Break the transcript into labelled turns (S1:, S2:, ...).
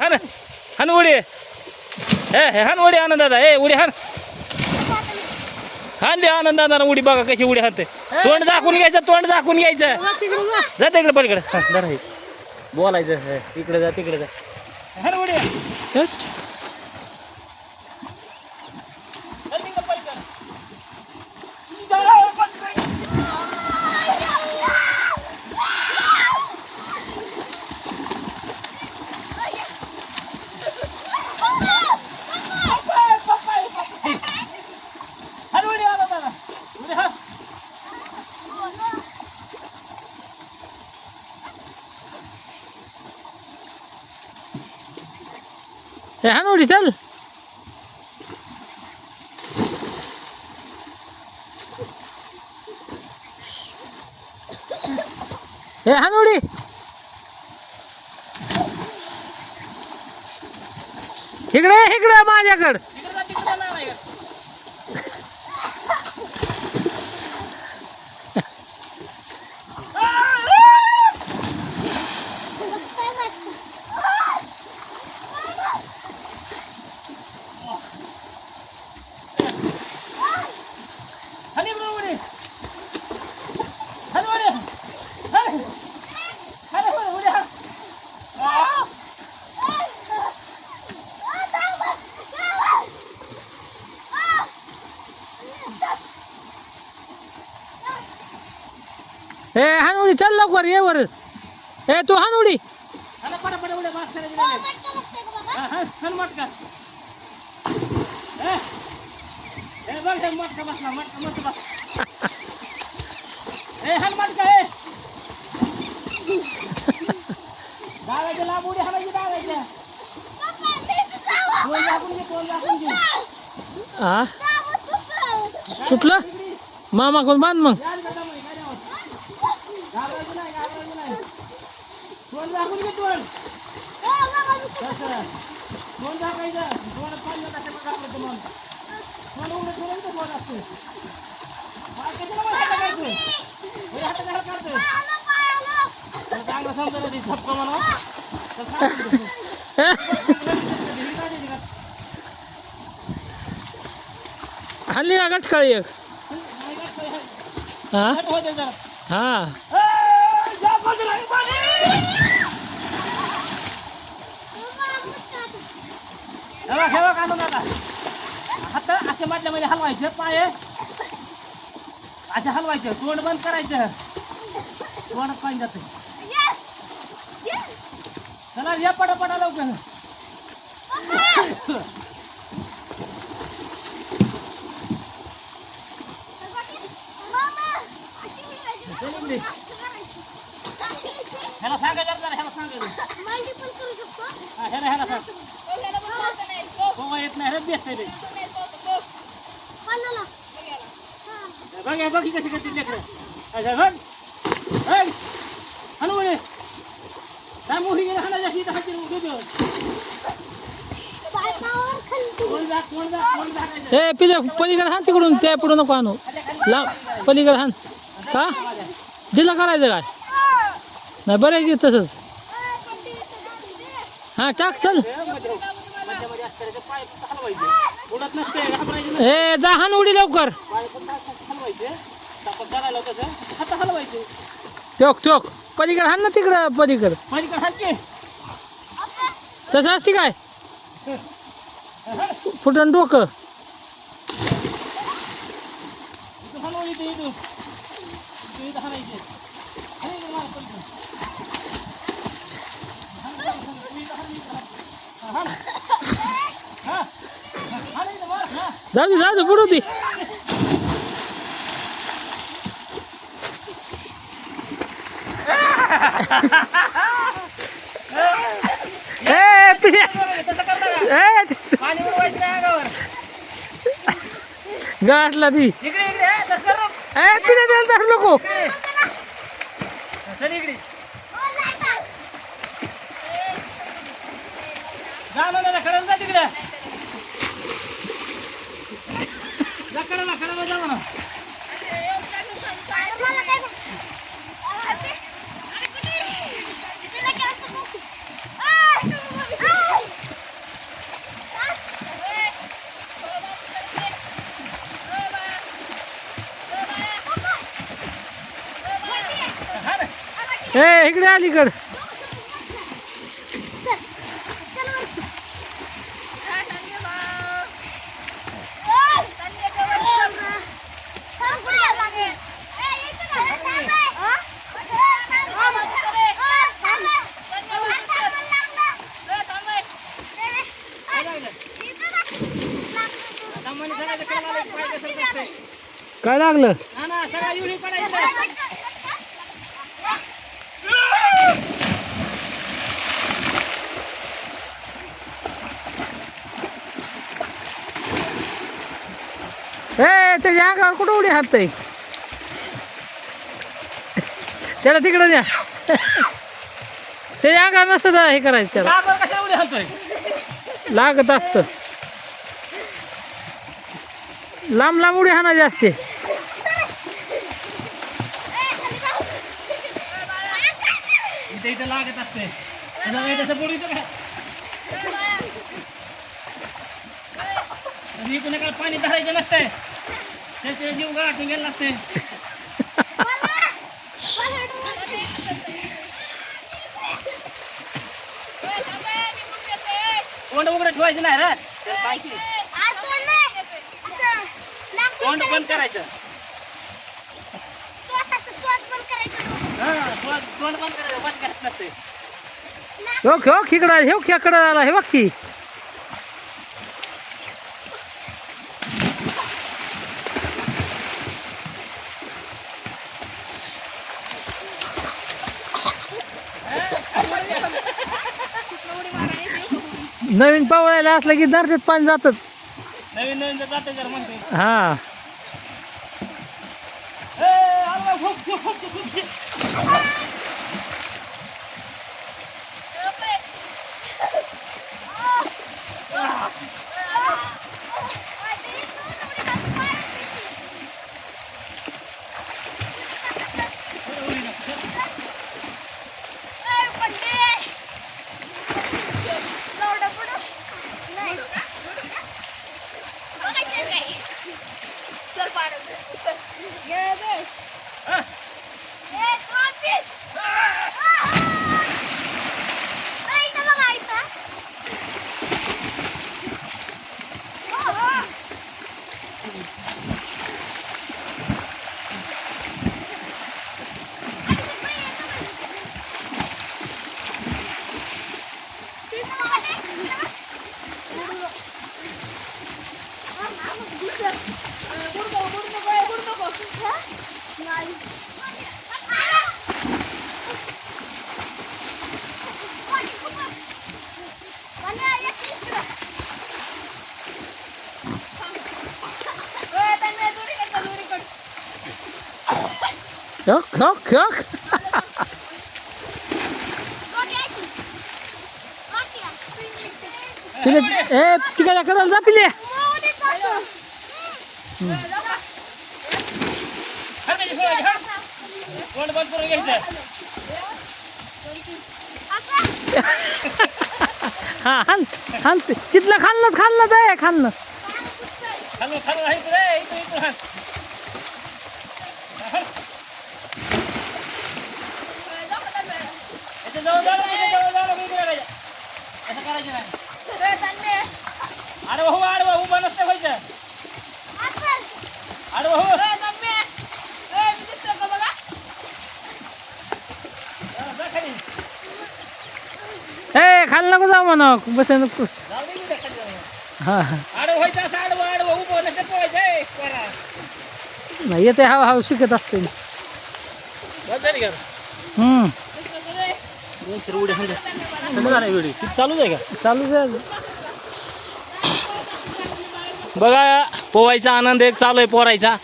S1: हान हान उडी हे हे हान उडी आनंद दादा ए उडी हान हान दे आनंद दादा उडी बघा कशी उडी हाणते तोंड झाकून घ्यायचं तोंड झाकून घ्यायचं जा तिकडे पलीकडे. बोलायचं इकडे जा तिकडे जा हान उडी हे. जा तिकडे पलीकडे. जा, पलीकडे. हान उडी आनंद दादा उडी हान
S2: हे हान चल हे हान उडी इकडे इकडे माझ्याकडं
S1: तिकडे जा तिकडे जा नाही हान इकडे उडी हान उडी हान हान उडी उडी हान
S2: हे हान उडी चल लवकर ये वर हे तू हान उडी
S1: हान पडा पडा उड्या मास करायची नाही हा, हा, हान मटका हे हे बघ हे मटका बसला मटका मस्त बस हे हान मटका हे डाळाच्या लांब उडी हाणायची डाळाच्या दोन लाखून घे दोन लाखून घे.
S2: हा सुटलं? मामा कोण बांध मग? हल्ली ना गटकाळी एक
S1: नाही का? काय आहे?
S2: हा
S1: हट होते जरा.
S2: हा
S1: ए, जा बाजूला, हात असे मधल्यामध्ये हलवायचे पाय असे हलवायचे तोंड बंद करायचं तोंड पाणी जात चला या पडा पडा लवकर Thank you जरा ह्याला सांगायचं हा, ह्याला ह्याला सांग हो येत नाही रे बेस्ट आहे बघ. हे. बघ ही कशी करते लेकरं. अच्छा बघ. बघ. हॅलो म्हणे काय मोठी गेली हाना जास्त इथं हाती उठू कोण जा कोण जा कोण जा
S2: हे पिल्या पलीकडे हान तिकडून त्या पुढं नको आणू. लांब पलीकडे हान. का दिला करायचं काय? नाही बरं आहे तसंच. हा टाक चल.
S1: ए
S2: हे जा हान उडी लवकर. टोक टोक पलीकडे हान ना तिकडं पलीकडं. तसं असते काय? फुटण डोकं.
S1: इथं हलवायचे इथं इथं इथं इथं हलायचे हलायचे मला पलीकडे. हल, हल, हल, तू इथं हल, इथं हल. हा, हल. हा, हा, हल इथं, वर, हा.
S2: जाऊ दे जाऊ दे बुडू दे. गाठला ती. ए द्यायला नको.
S1: ना ना ना खडा जा तिकडे. जा खडाला खडाला जा म्हणा.
S2: ए इकडे अलीकडं काय लागलं? ए त्याच्या अंगावर कुठं उडी हात आहे त्याला तिकडं द्या. त्याच्या अंगावर नसतं तर हे करायचं त्याला. लागत असतं. लांब लांब उडी हाणायची असते.
S1: इथे इथे लागत असते. तसं बुडीचं काय? इकडून काय पाणी धरायचं नसतंय. त्याचे जीव गाठून गेला लागते तोंड उघडं ठेवायचं नाही रे. तोंड बंद करायचं. करायचं बंद करायचं नसते.
S2: हो खिकडा आला हे बाकी नवीन पावळायला असलं की दर्जात पाणी जातात
S1: नवीन नवीन जर जाते जर म्हणते
S2: हा.
S1: ए, आला. हा.
S2: हक हक हक तिने ए तिकडे करायला जा पिले
S1: हट त्याची सोय, हट. तोंड बंद करून घ्यायचं
S2: हा हान हान तिथलं खाल्लंच खाल्लंच आहे खाल्लं
S1: खालून खालून आहे इकडे इकडे इकडे हात. याच्या जवळ जाऊ नको, याच्या जवळ जाऊ नको, इकडे करायचं. असं करायचं नाही आडवं हो आडवं उभं नसतं व्हायचं जा खाली.
S2: ए खाल्लं नको जाऊ म्हणा बस नको
S1: खाली.
S2: हा
S1: आडवं व्हायचं असं आडवं आडवं उभं पोहायचं.
S2: नाही येते हा हा शिकत असते? हम्म
S1: कसं झालं व्हिडिओ? किती चालूच आहे का
S2: चालूच आहे
S1: बघा पोवायचा आनंद एक चालू आहे पोरायचा